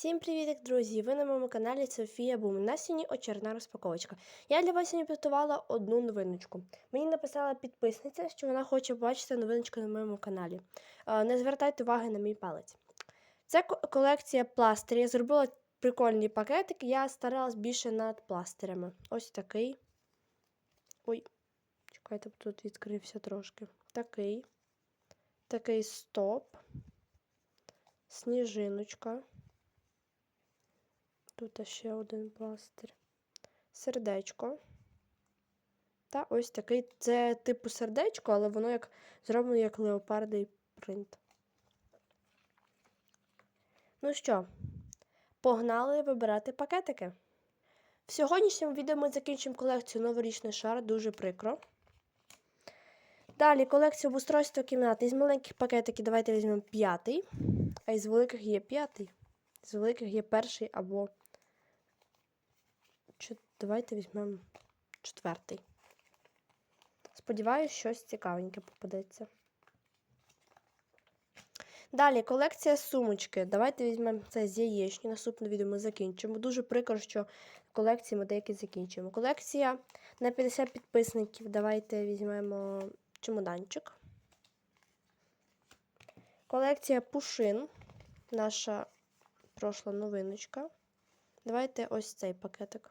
Всім привіт, друзі! Ви на моєму каналі Софія Бум. У нас сьогодні очередна розпаковочка. Я для вас сьогодні підготувала одну новиночку. Мені написала підписниця, що вона хоче побачити новиночку на моєму каналі. Е, Не звертайте уваги на мій палець. Це колекція пластирів. Я зробила прикольні пакетики. Я старалась більше над пластирями. Ось такий. Ой, чекайте, тут відкрився трошки. Такий. Такий стоп. Сніжиночка. Тут ще один пластир. Сердечко. Та ось такий. Це типу сердечко, але воно як зроблено як леопардий принт. Ну що, погнали вибирати пакетики. В сьогоднішньому відео ми закінчимо колекцію новорічний шар, дуже прикро. Далі колекція обустройства кімнати. Із маленьких пакетиків давайте візьмемо п'ятий, а із великих є п'ятий. З великих є перший або Давайте візьмемо четвертий. Сподіваюсь, щось цікавеньке попадеться. Далі колекція сумочки. Давайте візьмемо це з яєчні. Наступне відео ми закінчимо. Дуже прикро, що колекції ми деякі закінчимо. Колекція на 50 підписників. Давайте візьмемо чемоданчик. Колекція пушин. Наша прошла новиночка. Давайте ось цей пакетик.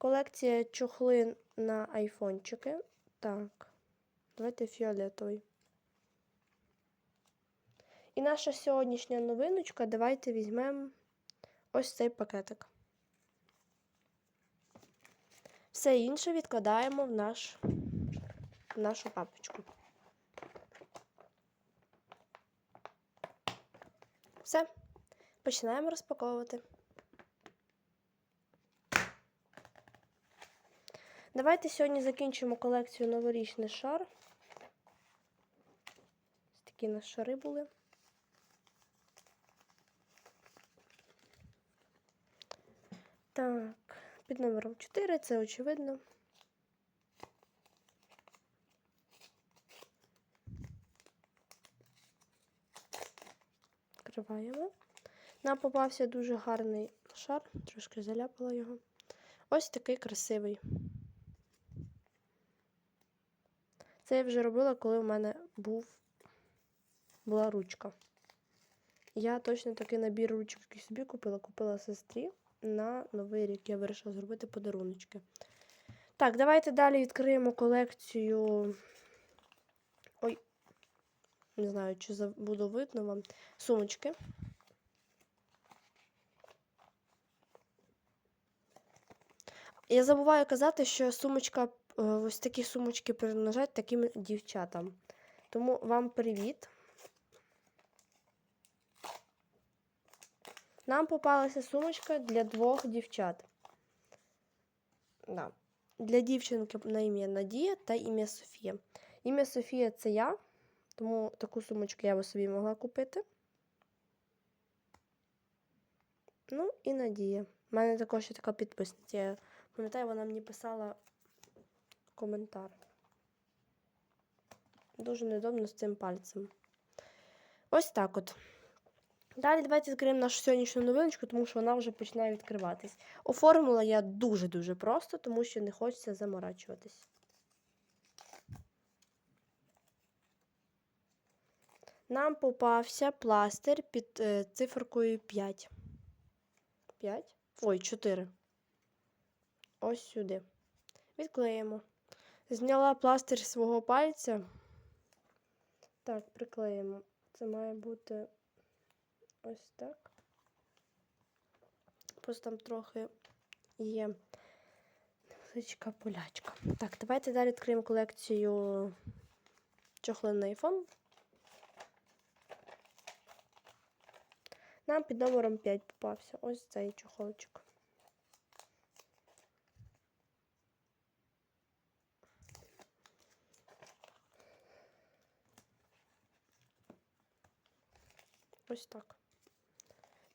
Колекція чохлин на айфончики. Так, давайте фіолетовий. І наша сьогоднішня новиночка. Давайте візьмемо ось цей пакетик. Все інше відкладаємо в, наш, в нашу папочку. Все, починаємо розпаковувати. Давайте сьогодні закінчимо колекцію новорічний шар. Ось такі у нас шари були. Так, під номером 4, це очевидно. Відкриваємо. Нам попався дуже гарний шар, трошки заляпала його. Ось такий красивий. Це я вже робила, коли в мене був, була ручка. Я точно такий набір ручок собі купила, купила сестрі на новий рік. Я вирішила зробити подаруночки. Так, давайте далі відкриємо колекцію. Ой, не знаю, чи буде видно вам. Сумочки. Я забуваю казати, що сумочка, ось такі сумочки принадлежать таким дівчатам. Тому вам привіт. Нам попалася сумочка для двох дівчат. Да. Для дівчинки на ім'я Надія та ім'я Софія. Ім'я Софія це я, тому таку сумочку я би собі могла купити. Ну і Надія. У мене також є така підписниця. Я пам'ятаю, вона мені писала коментар. Дуже недобно з цим пальцем. Ось так от. Далі давайте відкриємо нашу сьогоднішню новиночку, тому що вона вже починає відкриватись. Оформила я дуже-дуже просто, тому що не хочеться заморачуватись. Нам попався пластир під е, циферкою 5. 5? Ой, 4. Ось сюди. Відклеїмо. Зняла пластир свого пальця. Так, приклеїмо. Це має бути ось так. Просто там трохи є невеличка полячка. Так, давайте далі відкриємо колекцію чохлин iPhone. Нам під номером 5 попався ось цей чохолчик. Ось так.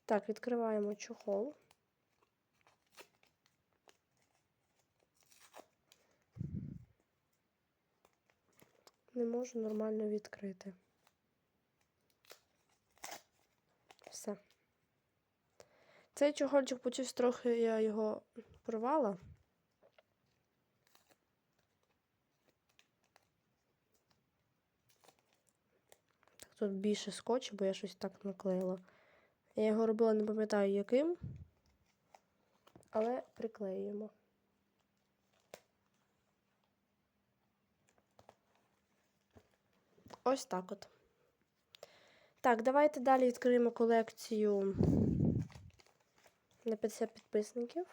Так, відкриваємо чохол. Не можу нормально відкрити. Все. Цей чохольчик почусь трохи я його порвала. Тут більше скотчу, бо я щось так наклеїла. Я його робила, не пам'ятаю яким, але приклеюємо. Ось так от. Так, давайте далі відкриємо колекцію на 50 підписників.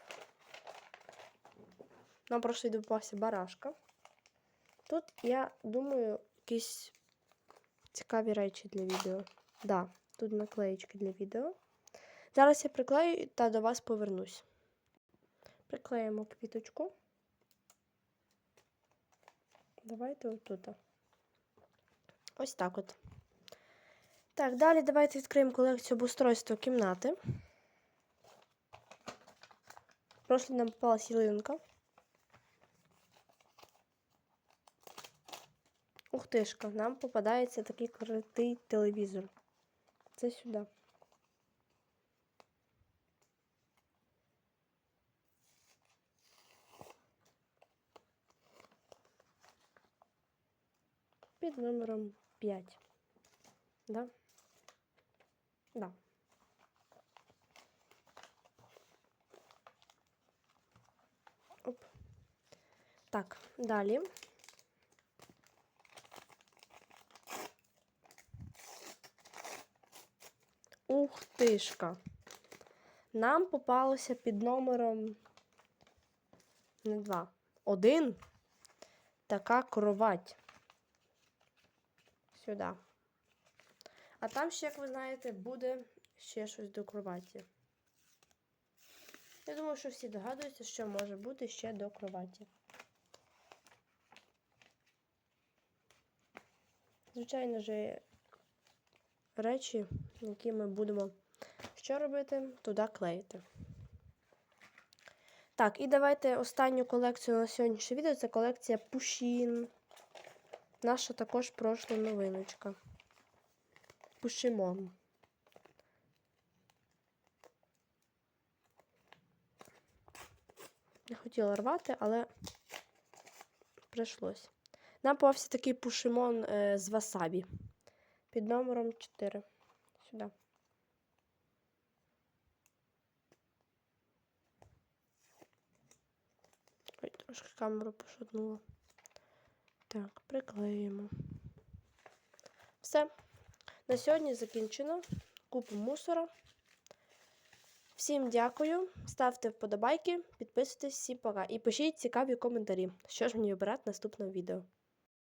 Нам просто попався барашка. Тут, я думаю, якісь цікаві речі для відео. Да, тут наклеєчки для відео. Зараз я приклею та до вас повернусь. Приклеїмо квіточку. Давайте отут. Ось так от. Так, далі давайте відкриємо колекцію обустройства кімнати. Прошлі нам попалась ялинка. Ух тишка, нам попадається такий крутий телевізор. Це сюди. Під номером 5. Да? Да. Оп. Так, далі. Ух тишка. Нам попалося під номером не два. Один. Така кровать. Сюди. А там ще, як ви знаєте, буде ще щось до кроваті. Я думаю, що всі догадуються, що може бути ще до кроваті. Звичайно ж, речі, які ми будемо що робити, туди клеїти. Так, і давайте останню колекцію на сьогоднішнє відео це колекція Пушін. Наша також прошла новиночка. Пушимон. Не хотіла рвати, але прийшлось. Нам попався такий пушимон е, з васабі. Під номером 4. Сюди. Ой, трошки камеру пошатнула. Так, приклеїмо. Все. На сьогодні закінчено. Купу мусора. Всім дякую. Ставте вподобайки, підписуйтесь, всім пока. І пишіть цікаві коментарі, що ж мені вибирати в наступному відео.